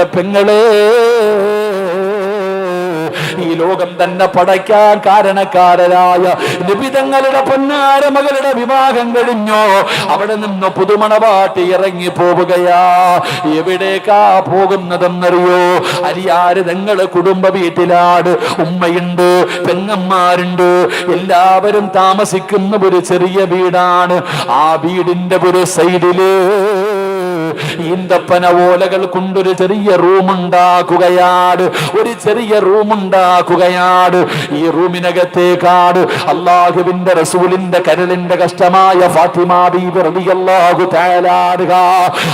പെങ്ങളെ ഈ ലോകം തന്നെ പടയ്ക്കാൻ കാരണക്കാരനായ നിബിതങ്ങളുടെ പൊന്നാര മകളുടെ വിവാഹം കഴിഞ്ഞോ? അവിടെ നിന്ന് പുതുമണവാട്ടി ഇറങ്ങി പോവുകയാ. എവിടേക്കാ പോകുന്നതെന്നറിയോ? അരിയാര് തങ്ങൾ കുടുംബ വീട്ടിലാണ്. ഉമ്മയുണ്ട് പെങ്ങന്മാരുണ്ട്. എല്ലാവരും താമസിക്കുന്ന ഒരു ചെറിയ വീടാണ്. ആ വീടിന്റെ ഒരു സൈഡിൽ ഈന്തപ്പന ഓലകൾ കൊണ്ടൊരു ചെറിയ റൂം ഉണ്ടാക്കുകയാണ് ഒരു ചെറിയ റൂം ഉണ്ടാക്കുകയാണ് ഈ റൂമിനകത്തേക്കാട് അള്ളാഹുവിന്റെ റസൂലിന്റെ കരളിന്റെ കഷ്ടമായ ഫാത്തിമ ബീബി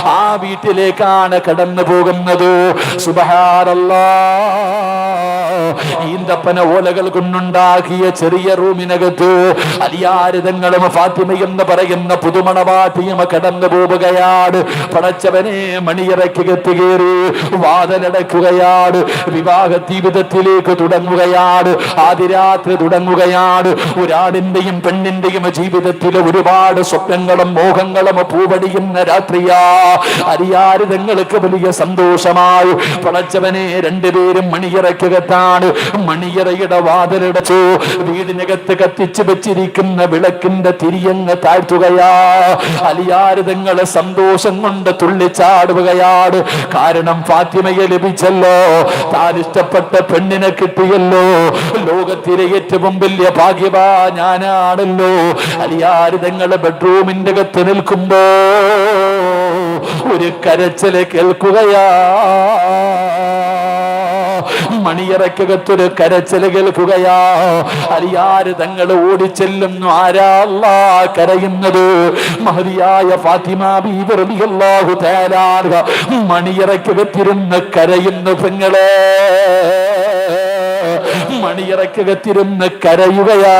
ആ വീട്ടിലേക്കാണ് കടന്നു പോകുന്നത്. ഈന്തപ്പന ഓലകൾ കൊണ്ടുണ്ടാക്കിയ ചെറിയ റൂമിനകത്ത് അലിയാരിതങ്ങളും ഫാത്തിമ എന്ന് പറയുന്ന പുതുമണവാട്ടിയും കടന്നു പോവുകയാണ് പടച്ചവനെ മണിയറയ്ക്ക് കയറി വാതലടക്കുകയാണ് വിവാഹ ജീവിതത്തിലേക്ക് തുടങ്ങുകയാണ് ആദിരാത്രി തുടങ്ങുകയാണ് ഒരാടിന്റെയും പെണ്ണിന്റെയും ജീവിതത്തിൽ ഒരുപാട് സ്വപ്നങ്ങളും മോഹങ്ങളും പൂവടിയുന്ന രാത്രിയാ. അരിയാരിതങ്ങൾക്ക് വലിയ സന്തോഷമായി. പടച്ചവനെ രണ്ടുപേരും മണിയറയ്ക്കകത്താണ് മണിയറയുടെ വാതിലടച്ചു. വീടിനകത്ത് കത്തിച്ചു വെച്ചിരിക്കുന്ന വിളക്കിന്റെ തിരിയങ്ങ് താഴ്ത്തുകയാ. അലിയാരിതങ്ങളെ സന്തോഷം കൊണ്ട് തുള്ളിച്ചാടുകയാണ് കാരണം ഫാത്തിമയെ ലഭിച്ചല്ലോ. താൻ ഇഷ്ടപ്പെട്ട പെണ്ണിനെ കിട്ടിയല്ലോ. ലോകത്തിലെ ഏറ്റവും വലിയ ഭാഗ്യവാ ഞാനാണല്ലോ. അലിയാരിതങ്ങളെ ബെഡ്റൂമിന്റെ അകത്ത് നിൽക്കുമ്പോ ഒരു കരച്ചിൽ കേൾക്കുകയാ. മണിയറക്കകത്തൊരു കരച്ചിൽ കേൾക്കുകയാ. അരിയാര് തങ്ങൾ ഓടിച്ചെല്ലുന്നു. ആരാള്ള കരയുന്നത്? മഹതിയായ ഫാത്തിമ ബീബി റളിയല്ലാഹു തആല അൻഹ മണിയറക്കകത്തിരുന്ന് കരയുന്നു പെങ്ങളെ. മണിയറക്കകത്തിരുന്ന് കരയുകയാ.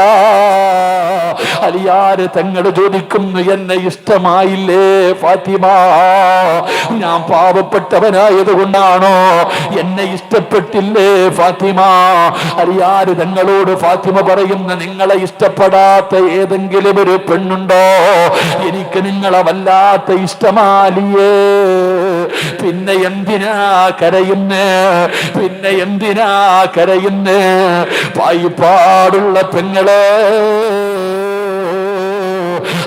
അലിയാര് തങ്ങൾ ചോദിക്കുന്നു എന്നെ ഇഷ്ടമായില്ലേ ഫാത്തിമ? ഞാൻ പാവപ്പെട്ടവനായത് കൊണ്ടാണോ എന്നെ ഇഷ്ടപ്പെട്ടില്ലേ ഫാത്തിമ? അലിയാര് തങ്ങളോട് ഫാത്തിമ പറയുന്ന നിങ്ങളെ ഇഷ്ടപ്പെടാത്ത ഏതെങ്കിലും ഒരു പെണ്ണുണ്ടോ? എനിക്ക് നിങ്ങളെ വല്ലാത്ത ഇഷ്ടമാലിയേ. പിന്നെ എന്തിനാ കരയുന്നേ? പിന്നെ എന്തിനാ കരയുന്നേ? പായിപ്പാടുള്ള പെങ്ങളെ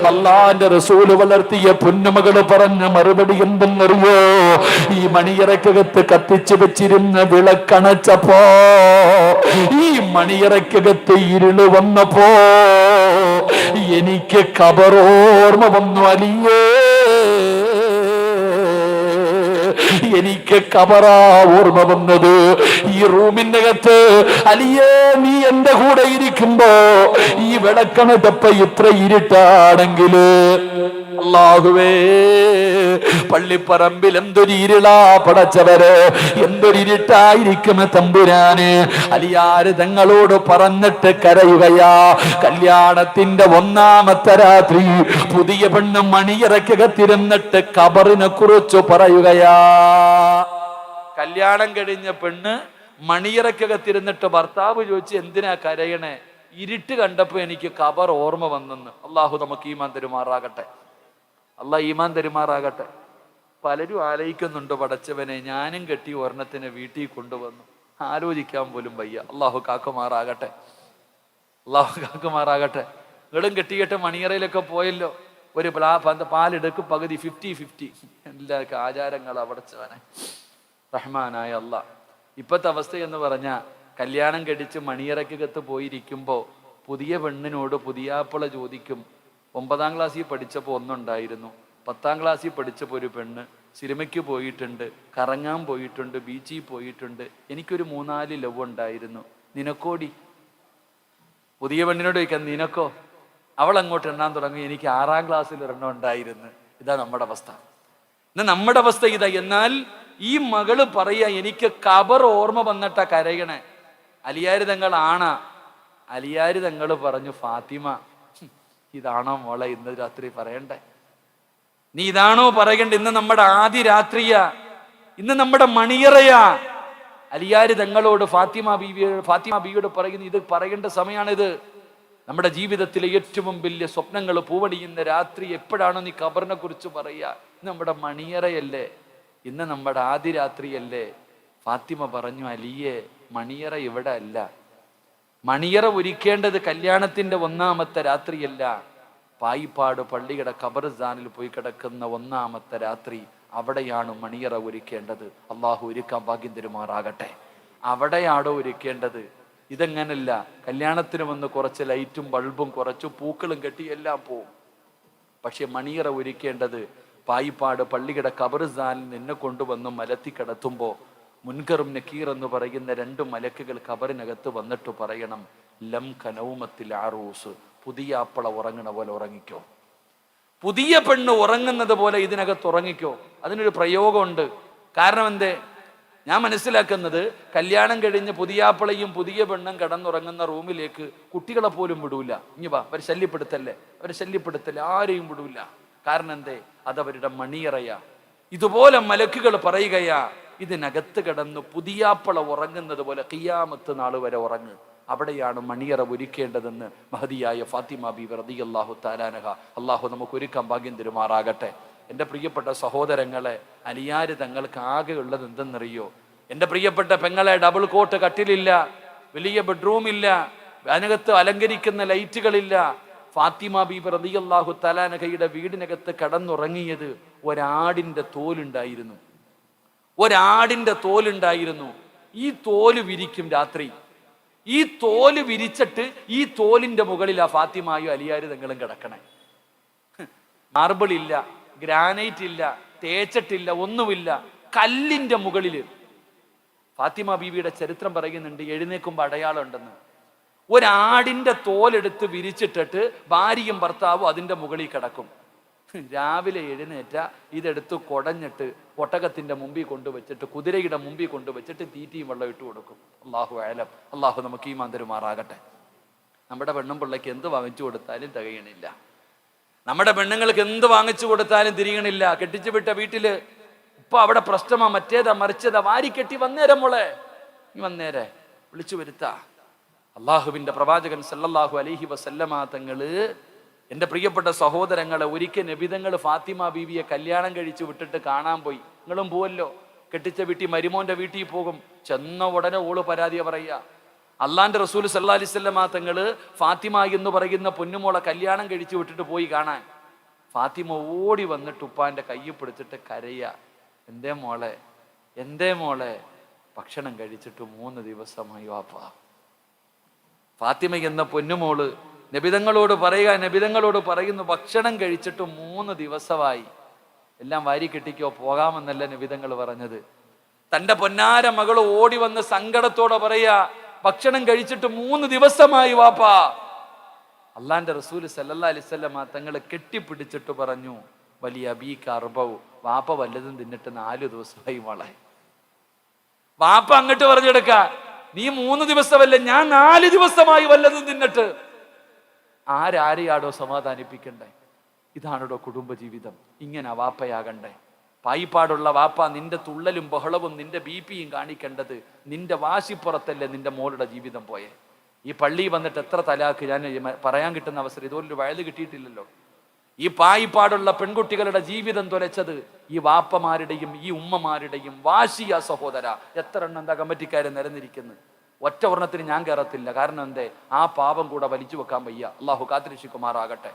അള്ളാന്റെ റസൂൽ വളർത്തിയ പൊന്നുമകൾ പറഞ്ഞ മറുപടി എന്തെന്നറിയോ? ഈ മണിയറക്കകത്ത് കത്തിച്ചു വെച്ചിരുന്ന വിളക്കണച്ചപ്പോ ഈ മണിയറക്കകത്ത് ഇരുൾ വന്നപ്പോ എനിക്ക് കബറോർമ്മ വന്നു അലിയേ. എനിക്ക് കബറാ ഓർമ്മ വന്നത്. ഈ റൂമിന്റെ അകത്ത് അലിയേ നീ എന്റെ കൂടെ ഇരിക്കുമ്പോ ഈ വിളക്കണതപ്പ ഇത്ര ഇരുട്ടാണെങ്കിൽ. അള്ളാഹുവേ പള്ളിപ്പറമ്പിൽ എന്തൊരു ഇരുളാ പടച്ചവര്. എന്തൊരു ഇരുട്ടായിരിക്കും തമ്പുരാന്. അലിയാര് തങ്ങളോട് പറഞ്ഞിട്ട് കരയുകയാ. കല്യാണത്തിന്റെ ഒന്നാമത്തെ രാത്രി പുതിയ പെണ്ണ് മണിയറക്കകത്തിരുന്നിട്ട് കബറിനെ കുറിച്ച് പറയുകയാ. കല്യാണം കഴിഞ്ഞ പെണ്ണ് മണിയറക്കകത്തിരുന്നിട്ട് ഭർത്താവ് ചോദിച്ച് എന്തിനാ കരയണേ? ഇരുട്ട് കണ്ടപ്പോൾ എനിക്ക് കബർ ഓർമ്മ വന്നെന്ന്. അള്ളാഹു നമുക്ക് ഈമാൻ തെരുമാറാകട്ടെ. അള്ളാഹ് ഈമാൻ തെരുമാറാകട്ടെ. പലരും ആലോചിക്കുന്നുണ്ട് പടച്ചവനെ ഞാനും കെട്ടി ഒരെണ്ണത്തിനെ വീട്ടിൽ കൊണ്ടുവന്നു. ആലോചിക്കാൻ പോലും വയ്യ. അള്ളാഹു കാക്കുമാറാകട്ടെ. അള്ളാഹു കാക്കുമാറാകട്ടെ. നിങ്ങളും കെട്ടിയിട്ട് മണിയറയിലൊക്കെ പോയല്ലോ. ഒരു പ്ലാ പാലെടുക്കും പകുതി ഫിഫ്റ്റി ഫിഫ്റ്റി എല്ലാ ആചാരങ്ങൾ അവിടച്ചവനെ. റഹ്മാനായ അല്ല ഇപ്പോഴത്തെ അവസ്ഥ എന്ന് പറഞ്ഞാൽ കല്യാണം കടിച്ച് മണിയറക്കകത്ത് പോയിരിക്കുമ്പോൾ പുതിയ പെണ്ണിനോട് പുതിയാപ്പിള ചോദിക്കും ഒമ്പതാം ക്ലാസ്സിൽ പഠിച്ചപ്പോൾ ഒന്നുണ്ടായിരുന്നു. പത്താം ക്ലാസ്സിൽ പഠിച്ചപ്പോൾ ഒരു പെണ്ണ് സിനിമയ്ക്ക് പോയിട്ടുണ്ട് കറങ്ങാൻ പോയിട്ടുണ്ട് ബീച്ചിൽ പോയിട്ടുണ്ട്. എനിക്കൊരു മൂന്നാൽ ലവ് ഉണ്ടായിരുന്നു. നിനക്കോടി? പുതിയ പെണ്ണിനോട് ചോദിക്കാം നിനക്കോ? അവൾ അങ്ങോട്ട് എണ്ണാൻ തുടങ്ങി. എനിക്ക് ആറാം ക്ലാസ്സിൽ ഒരെണ്ണം ഉണ്ടായിരുന്നു. ഇതാ നമ്മുടെ അവസ്ഥ. ഇന്ന് നമ്മുടെ അവസ്ഥ ഇതാ. എന്നാൽ ഈ മകൾ പറയാ എനിക്ക് കബർ ഓർമ്മ വന്നിട്ടാ കരയണേ. അലിയാരി തങ്ങൾ ആണാ. അലിയാരി തങ്ങൾ പറഞ്ഞു ഫാത്തിമ ഇതാണോ മോളെ ഇന്ന് രാത്രി പറയണ്ടേ? നീ ഇതാണോ പറയണ്ട? ഇന്ന് നമ്മുടെ ആദ്യ രാത്രിയാ. ഇന്ന് നമ്മുടെ മണിയറയാ. അലിയാരി തങ്ങളോട് ഫാത്തിമ ബീവിയോട് ഫാത്തിമ ബീവിയോട് പറയുന്നു ഇത് പറയേണ്ട സമയമാണിത്. നമ്മുടെ ജീവിതത്തിലെ ഏറ്റവും വലിയ സ്വപ്നങ്ങൾ പൂവണിയുന്ന രാത്രി എപ്പോഴാണോ നീ ഖബറിനെ കുറിച്ച് പറയുക നമ്മുടെ മണിയറയല്ലേ? ഇന്ന് നമ്മുടെ ആദ്യ രാത്രിയല്ലേ? ഫാത്തിമ പറഞ്ഞു അലിയെ മണിയറ ഇവിടെ അല്ല. മണിയറ ഒരുക്കേണ്ടത് കല്യാണത്തിന്റെ ഒന്നാമത്തെ രാത്രിയല്ല. പായിപ്പാട് പള്ളിയുടെ ഖബർസ്ഥാനിൽ പോയി കിടക്കുന്ന ഒന്നാമത്തെ രാത്രി അവിടെയാണ് മണിയറ ഒരുക്കേണ്ടത്. അള്ളാഹു ഒരുക്കാൻ ഭാഗ്യം തരുമാറാകട്ടെ. അവിടെയാണോ ഒരുക്കേണ്ടത്? ഇതെങ്ങനല്ല. കല്യാണത്തിന് വന്ന് കുറച്ച് ലൈറ്റും ബൾബും കുറച്ച് പൂക്കളും കെട്ടി എല്ലാം പോവും. പക്ഷെ മണിയറ ഒരുക്കേണ്ടത് പായിപ്പാട് പള്ളിയുടെ കബർസ്ഥാനിൽ നിന്നെ കൊണ്ടുവന്ന് മലത്തി കിടത്തുമ്പോൾ മുൻകറും നക്കീർ എന്ന് പറയുന്ന രണ്ട് മലക്കുകൾ കബറിനകത്ത് വന്നിട്ട് പറയണം ലം കനൗമത്തിൽ ആറൂസ് പുതിയ ആപ്പള ഉറങ്ങണ പോലെ ഉറങ്ങിക്കോ. പുതിയ പെണ്ണ് ഉറങ്ങുന്നത് പോലെ ഇതിനകത്ത് ഉറങ്ങിക്കോ. അതിനൊരു പ്രയോഗമുണ്ട്. കാരണം എന്തേ? ഞാൻ മനസ്സിലാക്കുന്നത് കല്യാണം കഴിഞ്ഞ് പുതിയാപ്പിളയും പുതിയ പെണ്ണും കിടന്നുറങ്ങുന്ന റൂമിലേക്ക് കുട്ടികളെ പോലും വിടൂല. ഇനി വാ അവർ ശല്യപ്പെടുത്തല്ലേ? അവരെ ശല്യപ്പെടുത്തല്ലേ? ആരെയും വിടൂല. കാരണം എന്തേ? അതവരുടെ മണിയറയാ. ഇതുപോലെ മലക്കുകൾ പറയുകയാ ഇതിനകത്ത് കിടന്ന് പുതിയാപ്പിള ഉറങ്ങുന്നത് പോലെ കിയാമത്ത് നാൾ വരെ ഉറങ്ങ്. അവിടെയാണ് മണിയറ ഒരുക്കേണ്ടതെന്ന് മഹതിയായ ഫാത്തിമ ബി റതി അള്ളാഹു താലാനഹ അള്ളാഹു നമുക്ക് ഒരുക്കാൻ ഭാഗ്യം തരുമാറാകട്ടെ. എന്റെ പ്രിയപ്പെട്ട സഹോദരങ്ങളെ അനിയാര് തങ്ങൾക്ക് ആകെ ഉള്ളത് എന്തെന്നറിയോ? എന്റെ പ്രിയപ്പെട്ട പെങ്ങളെ ഡബിൾ കോട്ട് കട്ടിലില്ല വലിയ ബെഡ്റൂം ഇല്ല അതിനകത്ത് അലങ്കരിക്കുന്ന ലൈറ്റുകളില്ല. ഫാത്തിമ ബീബ് റതി അള്ളാഹു തലാനഹയുടെ വീടിനകത്ത് കടന്നുറങ്ങിയത് ഒരാടിന്റെ തോലുണ്ടായിരുന്നു. ഒരാടിന്റെ തോലുണ്ടായിരുന്നു. ഈ തോൽ വിരിക്കും രാത്രി. ഈ തോൽ വിരിച്ചിട്ട് ഈ തോലിന്റെ മുകളിൽ ആ ഫാത്തിമായും അലിയാര് തങ്ങളും കിടക്കണേ. മാർബിൾ ഇല്ല. ഗ്രാനൈറ്റ് ഇല്ല തേച്ചിട്ടില്ല ഒന്നുമില്ല. കല്ലിന്റെ മുകളിൽ ഫാത്തിമ ബീവിയുടെ ചരിത്രം പറയുന്നുണ്ട് എഴുന്നേക്കുമ്പോൾ അടയാളം ഉണ്ടെന്ന് ഒരാടിന്റെ തോലെടുത്ത് വിരിച്ചിട്ടിട്ട് ഭാര്യയും ഭർത്താവും അതിന്റെ മുകളിൽ കിടക്കും. രാവിലെ എഴുന്നേറ്റ ഇതെടുത്ത് കുടഞ്ഞിട്ട് ഒട്ടകത്തിന്റെ മുമ്പിൽ കൊണ്ടുവച്ചിട്ട് കുതിരയുടെ മുമ്പിൽ കൊണ്ടുവച്ചിട്ട് തീറ്റിയും വെള്ളം ഇട്ട് കൊടുക്കും. അള്ളാഹു ആയാലും അള്ളാഹു നമുക്ക് ഈ മാന്തരുമാറാകട്ടെ നമ്മുടെ പെണ്ണും പിള്ളയ്ക്ക് എന്ത് വാങ്ങിച്ചു കൊടുത്താലും തികയണില്ല. നമ്മുടെ പെണ്ണുങ്ങൾക്ക് എന്ത് വാങ്ങിച്ചു കൊടുത്താലും തിരിയണില്ല കെട്ടിച്ചു വിട്ട വീട്ടിൽ ഇപ്പൊ അവിടെ പ്രശ്നമാ മറ്റേതാ മറിച്ചതാ. വാരി കെട്ടി വന്നേരം മോളെ. നീ വന്നേരെ. വിളിച്ചു വരുത്താ. അള്ളാഹുവിന്റെ പ്രവാചകൻ സല്ലല്ലാഹു അലൈഹി വസല്ലമ തങ്ങൾ എന്റെ പ്രിയപ്പെട്ട സഹോദരങ്ങളെ ഒരിക്കൽ നബിതങ്ങൾ ഫാത്തിമ ബീവിയെ കല്യാണം കഴിച്ചു വിട്ടിട്ട് കാണാൻ പോയി. നിങ്ങളും പോവല്ലോ. കെട്ടിച്ച വീട്ടിൽ മരുമോന്റെ വീട്ടിൽ പോകും. ചെന്ന ഉടനെ ഓൾ പരാതി പറയുക. അള്ളാന്റെ റസൂൽ സല്ലാ അലിസ്വല്ലമ തങ്ങൾ ഫാത്തിമ എന്ന് പറയുന്ന പൊന്നുമോളെ കല്യാണം കഴിച്ചു വിട്ടിട്ട് പോയി കാണാൻ. ഫാത്തിമ ഓടി വന്നിട്ട് ഉപ്പാന്റെ കയ്യിൽ പിടിച്ചിട്ട് കരയ. എന്തേ മോളെ? എന്തേ മോളെ? ഭക്ഷണം കഴിച്ചിട്ട് മൂന്ന് ദിവസമായി വാപ്പ. ഫാത്തിമ എന്ന പൊന്നുമോൾ നബിതങ്ങളോട് പറയുക നബിതങ്ങളോട് പറയുന്നു ഭക്ഷണം കഴിച്ചിട്ട് മൂന്ന് ദിവസമായി. എല്ലാം വാരി കെട്ടിക്കോ പോകാമെന്നല്ല നബിതങ്ങൾ പറഞ്ഞത്. തന്റെ പൊന്നാര മകൾ ഓടി വന്ന് സങ്കടത്തോടെ പറയാ ഭക്ഷണം കഴിച്ചിട്ട് മൂന്ന് ദിവസമായി വാപ്പാ. അള്ളാന്റെ റസൂൽ സല്ലല്ലാ അലിസ്വല്ലമ തങ്ങളെ കെട്ടിപ്പിടിച്ചിട്ട് പറഞ്ഞു വലിയ അബീ അർബവും വാപ്പ വല്ലതും തിന്നിട്ട് നാല് ദിവസമായി മോളെ വാപ്പ അങ്ങോട്ട് പറഞ്ഞെടുക്ക നീ മൂന്ന് ദിവസമല്ല ഞാൻ നാല് ദിവസമായി വല്ലതും തിന്നിട്ട്. ആരാരെയാടോ സമാധാനിപ്പിക്കണ്ടേ? ഇതാണോ കുടുംബജീവിതം. ഇങ്ങനെ വാപ്പയാകണ്ടേ. പായിപ്പാടുള്ള വാപ്പ നിന്റെ തുള്ളലും ബഹളവും നിന്റെ ബി പിയും കാണിക്കേണ്ടത് നിന്റെ വാശിപ്പുറത്തല്ലേ നിന്റെ മോളുടെ ജീവിതം പോയെ? ഈ പള്ളി വന്നിട്ട് എത്ര തലാക്ക് ഞാൻ പറയാൻ കിട്ടുന്ന അവസരം? ഇതുപോലൊരു വയത് കിട്ടിയിട്ടില്ലല്ലോ. ഈ പായിപ്പാടുള്ള പെൺകുട്ടികളുടെ ജീവിതം തുലച്ചത് ഈ വാപ്പമാരുടെയും ഈ ഉമ്മമാരുടെയും വാശിയ സഹോദര. എത്ര എണ്ണം എന്താ കമ്മിറ്റിക്കാരെ നിരന്നിരിക്കുന്നു? ഒറ്റ വർണത്തിന് ഞാൻ കയറത്തില്ല കാരണം എന്തേ? ആ പാപം കൂടെ വലിച്ചു വെക്കാൻ വയ്യ. അള്ളാഹു കാത്തിരക്ഷിക്കുമാറാകട്ടെ.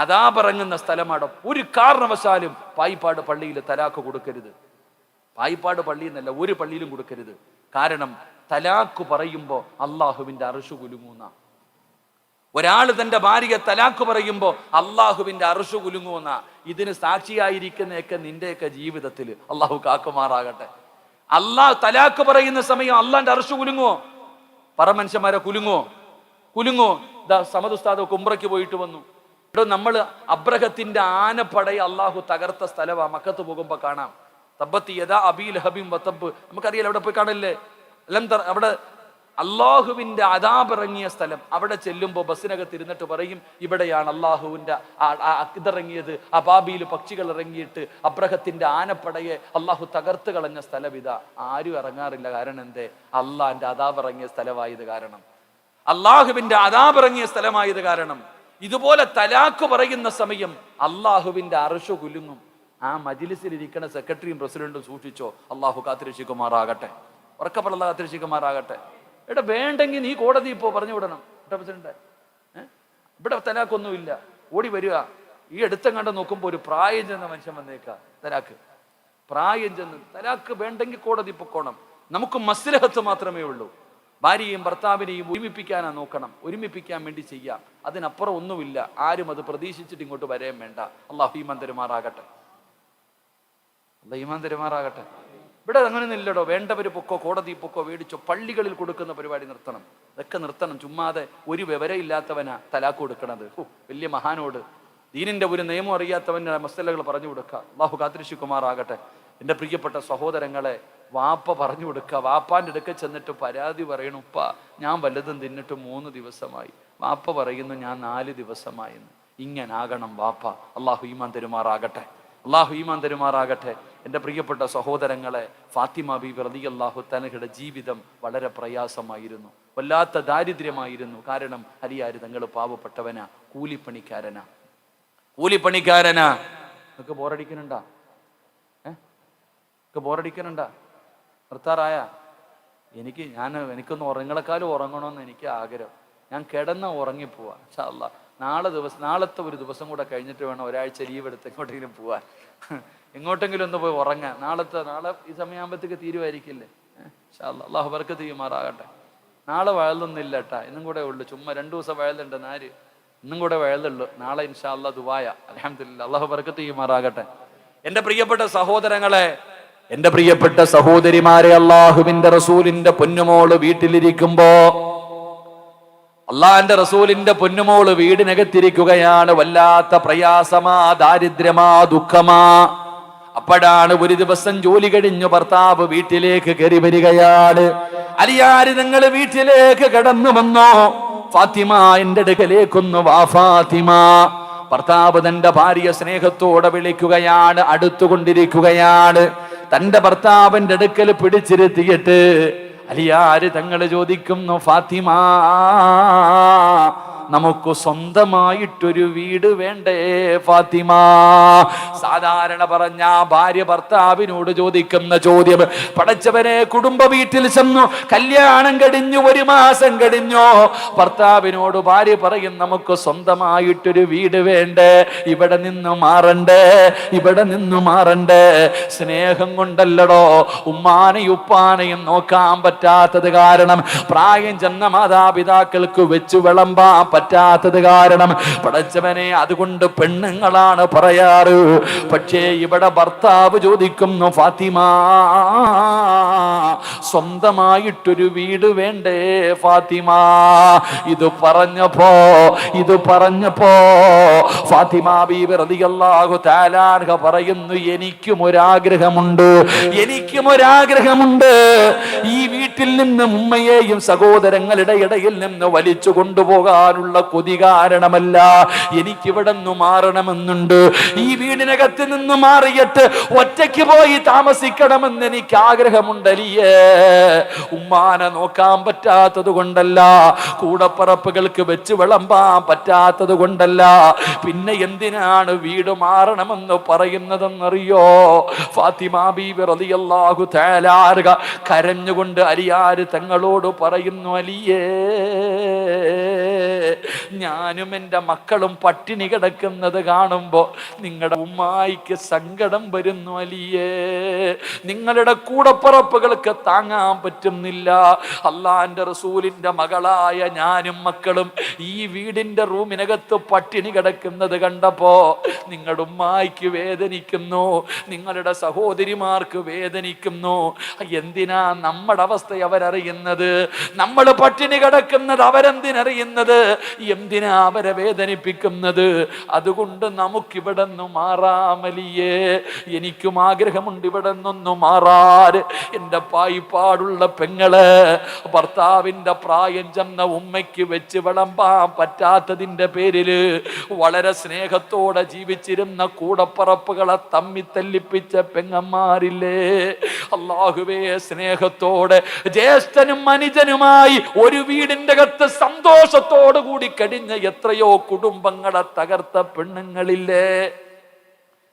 അതാ പറങ്ങുന്ന സ്ഥലമാണ് ഒരു കാരണവശാലും പായിപ്പാട് പള്ളിയിൽ തലാക്ക് കൊടുക്കരുത്. പായിപ്പാട് പള്ളി എന്നല്ല ഒരു പള്ളിയിലും കൊടുക്കരുത്. കാരണം തലാക്ക് പറയുമ്പോൾ അള്ളാഹുവിന്റെ അറിഷു കുലുങ്ങുന്ന. ഒരാൾ തന്റെ ഭാര്യയെ തലാക്ക് പറയുമ്പോൾ അള്ളാഹുവിന്റെ അറിഷു കുലുങ്ങുന്ന. ഇതിന് സാക്ഷിയായിരിക്കുന്നതൊക്കെ നിന്റെയൊക്കെ ജീവിതത്തിൽ അള്ളാഹു കാക്കുമാറാകട്ടെ. അള്ളാഹ് തലാക്ക് പറയുന്ന സമയം അള്ളാന്റെ അറിഷു കുലുങ്ങുമോ പറ മനുഷ്യന്മാരെ കുലുങ്ങോ കുലുങ്ങോ ഇതാ സമതുസ്താദ് കുമ്പ്രയ്ക്ക് പോയിട്ട് വന്നു. ഇവിടെ നമ്മൾ അബ്രഹത്തിന്റെ ആനപ്പടയെ അള്ളാഹു തകർത്ത സ്ഥലമാ മക്കത്ത് പോകുമ്പോൾ കാണാം. തബത്തി യഥാ അബീൽ ഹബീം വത്തബ് നമുക്കറിയാലോ അവിടെ പോയി കാണല്ലേ? എല്ലാം അവിടെ അള്ളാഹുവിന്റെ അതാപിറങ്ങിയ സ്ഥലം. അവിടെ ചെല്ലുമ്പോൾ ബസ്സിനകത്ത് ഇരുന്നിട്ട് പറയും ഇവിടെയാണ് അള്ളാഹുവിന്റെ ഇതിറങ്ങിയത്. അബാബിയിൽ പക്ഷികൾ ഇറങ്ങിയിട്ട് അബ്രഹത്തിന്റെ ആനപ്പടയെ അള്ളാഹു തകർത്ത് കളഞ്ഞ സ്ഥലം ഇതാ. ആരും ഇറങ്ങാറില്ല. കാരണം എന്തേ? അള്ളാഹിന്റെ അതാപിറങ്ങിയ സ്ഥലമായത് കാരണം. അള്ളാഹുവിന്റെ അതാപിറങ്ങിയ സ്ഥലമായത് കാരണം. ഇതുപോലെ തലാക്ക് പറയുന്ന സമയം അള്ളാഹുവിന്റെ അറിഷു കുലുങ്ങും. ആ മജിലിസിൽ ഇരിക്കുന്ന സെക്രട്ടറിയും പ്രസിഡന്റും സൂക്ഷിച്ചോ? അള്ളാഹു കാത്തിരക്ഷിക്കുമാറാകട്ടെ. ഉറക്കപ്പെടുന്ന കാത്തിരക്ഷിക്കുമാറാകട്ടെ. എടാ വേണ്ടെങ്കിൽ നീ കോടതി ഇപ്പോ പറഞ്ഞു വിടണം. കേട്ടോ പ്രസിഡന്റ്? ഇവിടെ തലാക്കൊന്നുമില്ല ഓടി വരിക. ഈ അടുത്തം കണ്ട് നോക്കുമ്പോൾ ഒരു പ്രായം ചെന്ന മനുഷ്യൻ വന്നേക്ക. തലാക്ക് പ്രായം ചെന്ന് തലാക്ക് വേണ്ടെങ്കിൽ കോടതി പൊക്കോണം. നമുക്ക് മസ്ലഹത്ത് മാത്രമേ ഉള്ളൂ. ഭാര്യയും ഭർത്താവിനെയും ഒരുമിപ്പിക്കാനാ നോക്കണം. ഒരുമിപ്പിക്കാൻ വേണ്ടി ചെയ്യാം. അതിനപ്പുറം ഒന്നുമില്ല. ആരും അത് പ്രതീക്ഷിച്ചിട്ട് ഇങ്ങോട്ട് വരേം വേണ്ട. അള്ളാഹു ഈമാൻ തരുമാറാകട്ടെ. അള്ളാഹ് ഈമാൻ ഇവിടെ അങ്ങനെ ഇല്ലടോ വേണ്ടവർ പൊക്കോ കോടതി പൊക്കോ മേടിച്ചോ പള്ളികളിൽ കൊടുക്കുന്ന പരിപാടി നിർത്തണം. ഇതൊക്കെ നിർത്തണം. ചുമ്മാതെ ഒരു വിവരമില്ലാത്തവനാ തലാക്ക് കൊടുക്കണത്. ഓ വലിയ മഹാനോട്. ദീനിന്റെ ഒരു നിയമം അറിയാത്തവന്റെ മസലകൾ പറഞ്ഞു കൊടുക്കുക അള്ളാഹു കാത്തിരിശുകുമാറാകട്ടെ എന്റെ പ്രിയപ്പെട്ട സഹോദരങ്ങളെ വാപ്പ പറഞ്ഞു കൊടുക്കുക വാപ്പാന്റെ അടുക്ക ചെന്നിട്ട് പരാതി പറയണു ഉപ്പ ഞാൻ വല്ലതും തിന്നിട്ട് മൂന്ന് ദിവസമായി. വാപ്പ പറയുന്നു ഞാൻ നാല് ദിവസമായെന്ന്. ഇങ്ങനാകണം വാപ്പ അള്ളാഹു ഈമാൻ തെരുമാറാകട്ടെ അള്ളാഹു ഈമാൻ തെരുമാറാകട്ടെ. എന്റെ പ്രിയപ്പെട്ട സഹോദരങ്ങളെ ഫാത്തിമ ബി പ്രതി അള്ളാഹു തനഹയുടെ ജീവിതം വളരെ പ്രയാസമായിരുന്നു വല്ലാത്ത ദാരിദ്ര്യമായിരുന്നു. കാരണം ഹരിയാര് തങ്ങൾ പാവപ്പെട്ടവനാ കൂലിപ്പണിക്കാരനാ. കൂലിപ്പണിക്കാരനാ. നിങ്ങൾക്ക് ബോറടിക്കുന്നുണ്ടാ? ഏ? നിങ്ങൾക്ക് ബോറടിക്കുന്നുണ്ടാ? നിർത്താറായ? എനിക്ക് ഞാൻ എനിക്കൊന്ന് ഉറങ്ങളെക്കാളും ഉറങ്ങണമെന്ന് എനിക്ക് ആഗ്രഹം. ഞാൻ കിടന്ന ഉറങ്ങിപ്പോവാ ചാള നാളെ ദിവസം നാളത്തെ ഒരു ദിവസം കൂടെ കഴിഞ്ഞിട്ട് വേണം ഒരാഴ്ച ലീവ് എടുത്ത് എങ്ങോട്ടെങ്കിലും പോവാൻ. എങ്ങോട്ടെങ്കിലും ഒന്ന് പോയി ഉറങ്ങാൻ. നാളത്തെ നാളെ ഈ സമയമാകുമ്പോഴത്തേക്ക് തീരുമായിരിക്കില്ലേ? ചാള അള്ളാഹു വർക്ക് തീരുമാറാകട്ടെ നാളെ വയലൊന്നുമില്ല കേട്ടാ ഇന്നും കൂടെ ഉള്ളു. ചുമ്മാ രണ്ടു ദിവസം വയലുണ്ട് നാര് ഇന്നും കൂടെ വയലുള്ളൂ. നാളെ ഇൻഷാ അല്ലാ ദുബായ. അലഹമില്ല അള്ളാഹു വർക്ക് തീരുമാറാകട്ടെ എന്റെ പ്രിയപ്പെട്ട സഹോദരങ്ങളെ എന്റെ പ്രിയപ്പെട്ട സഹോദരിമാരെ അള്ളാഹുവിന്റെ റസൂലിന്റെ പൊന്നുമോൾ വീട്ടിലിരിക്കുമ്പോ അള്ളാന്റെ റസൂലിന്റെ പൊന്നുമോൾ വീടിനകത്തിരിക്കുകയാണ്. വല്ലാത്ത പ്രയാസമാ ദാരിദ്ര്യമാ ദുഃഖമാ. അപ്പോഴാണ് ഒരു ദിവസം ജോലി കഴിഞ്ഞു ഭർത്താവ് വീട്ടിലേക്ക് കയറി വരികയാണ്. അലിയാര് നിങ്ങൾ വീട്ടിലേക്ക് കടന്നു വന്നോ ഫാത്തിമ എന്റെ അടുക്കലേക്കൊന്നു വാ ഫാത്തിമ. ഭർത്താവ് തന്റെ ഭാര്യ സ്നേഹത്തോടെ വിളിക്കുകയാണ് അടുത്തുകൊണ്ടിരിക്കുകയാണ്. തന്റെ ഭർത്താവിന്റെ അടുക്കൽ പിടിച്ചിരുത്തിയിട്ട് അലിയാര് തങ്ങൾ ചോദിക്കുന്നു ഫാത്തിമ നമുക്ക് സ്വന്തമായിട്ടൊരു വീട് വേണ്ടേ ഫാത്തിമ? സാധാരണ പറഞ്ഞ ഭാര്യ ഭർത്താവിനോട് ചോദിക്കുന്ന ചോദ്യം പടച്ചവനെ കുടുംബ വീട്ടിൽ ചെന്നു കല്യാണം കഴിഞ്ഞു ഒരു മാസം കഴിഞ്ഞോ. ഭർത്താവിനോട് ഭാര്യ പറയും നമുക്ക് സ്വന്തമായിട്ടൊരു വീട് വേണ്ടേ ഇവിടെ നിന്ന് മാറണ്ടേ ഇവിടെ നിന്ന് മാറണ്ടേ. സ്നേഹം കൊണ്ടല്ലടോ ഉമ്മാനെയും ഉപ്പാനെയും നോക്കാൻ പറ്റാത്തത് കാരണം പ്രായം ചെന്ന മാതാപിതാക്കൾക്ക് വെച്ചു വിളമ്പാൻ പറ്റാത്തത് കാരണം പടച്ചവനെ അതുകൊണ്ട് പെണ്ണുങ്ങളാണ് പറയാറ്. പക്ഷേ ഇവിടെ ഭർത്താവ് ചോദിക്കുന്നു ഫാത്തിമ സ്വന്തമായിട്ടൊരു വീട് വേണ്ടേ ഫാത്തിമ? ഇത് പറഞ്ഞപ്പോ ഇത് പറഞ്ഞപ്പോ ഫാത്തിമ ബീബി താലാർഹ പറയുന്നു എനിക്കും ഒരാഗ്രഹമുണ്ട് എനിക്കും ഒരാഗ്രഹമുണ്ട് ഈ വീട്ടിൽ നിന്ന് ഉമ്മയെയും സഹോദരങ്ങളുടെ ഇടയിൽ നിന്ന് വലിച്ചു കൊണ്ടുപോകാനുള്ള കൊതി കാരണമല്ല. എനിക്കിവിടെ നിന്ന് മാറണമെന്നുണ്ട്. ഈ വീടിനകത്ത് നിന്ന് മാറിയിട്ട് ഒറ്റയ്ക്ക് പോയി താമസിക്കണമെന്ന് എനിക്ക് ആഗ്രഹമുണ്ടലിയേ ഉമ്മാനെ നോക്കാൻ പറ്റാത്തത് കൊണ്ടല്ല. കൂടപ്പറപ്പുകൾക്ക് വെച്ച് വിളമ്പാൻ പറ്റാത്തത് കൊണ്ടല്ല. പിന്നെ എന്തിനാണ് വീട് മാറണമെന്ന് പറയുന്നതെന്നറിയോ? ഫാത്തിമ തആലാർക കരഞ്ഞുകൊണ്ട് അലിയാര് തങ്ങളോട് പറയുന്നു അലിയേ ഞാനും എന്റെ മക്കളും പട്ടിണി കിടക്കുന്നത് കാണുമ്പോൾ നിങ്ങളുടെ ഉമ്മായിക്ക് സങ്കടം വരുന്നു അലിയേ. നിങ്ങളുടെ കൂടപ്പറപ്പുകൾക്ക് താങ്ങാൻ പറ്റുന്നില്ല. അള്ളാന്റെ റസൂലിന്റെ മകളായ ഞാനും മക്കളും ഈ വീടിന്റെ റൂമിനകത്ത് പട്ടിണി കിടക്കുന്നത് കണ്ടപ്പോൾ നിങ്ങളുടെ ഉമ്മായിക്ക് വേദനിക്കുന്നു. നിങ്ങളുടെ സഹോദരിമാർക്ക് വേദനിക്കുന്നു. എന്തിനാ നമ്മുടെ അവസ്ഥ അവരറിയുന്നത്? നമ്മൾ പട്ടിണി കിടക്കുന്നത് അവരെന്തിനറിയുന്നത്? എന്തിനാ അവരെ വേദനിപ്പിക്കുന്നത്? അതുകൊണ്ട് നമുക്കിവിടെ നിന്ന് മാറാമലിയേ. എനിക്കും ആഗ്രഹമുണ്ട് ഇവിടെ നിന്നൊന്നു മാറാറ് എന്റെ പായിപ്പാടുള്ള പെങ്ങൾ ഭർത്താവിന്റെ പ്രായം ചെന്ന ഉമ്മയ്ക്ക് വെച്ച് വിളമ്പാൻ പറ്റാത്തതിന്റെ പേരിൽ വളരെ സ്നേഹത്തോടെ ജീവിച്ചിരുന്ന കൂടപ്പറപ്പുകളെ തമ്മി തല്ലിപ്പിച്ച പെങ്ങന്മാരില്ലേ? അള്ളാഹുവേ സ്നേഹത്തോടെ ജ്യേഷ്ഠനും അനുജനുമായി ഒരു വീടിന്റെ അകത്ത് സന്തോഷത്തോടു കൂടി കഴിഞ്ഞ എത്രയോ കുടുംബങ്ങളെ തകർത്ത പെണ്ണുങ്ങളില്ലേ?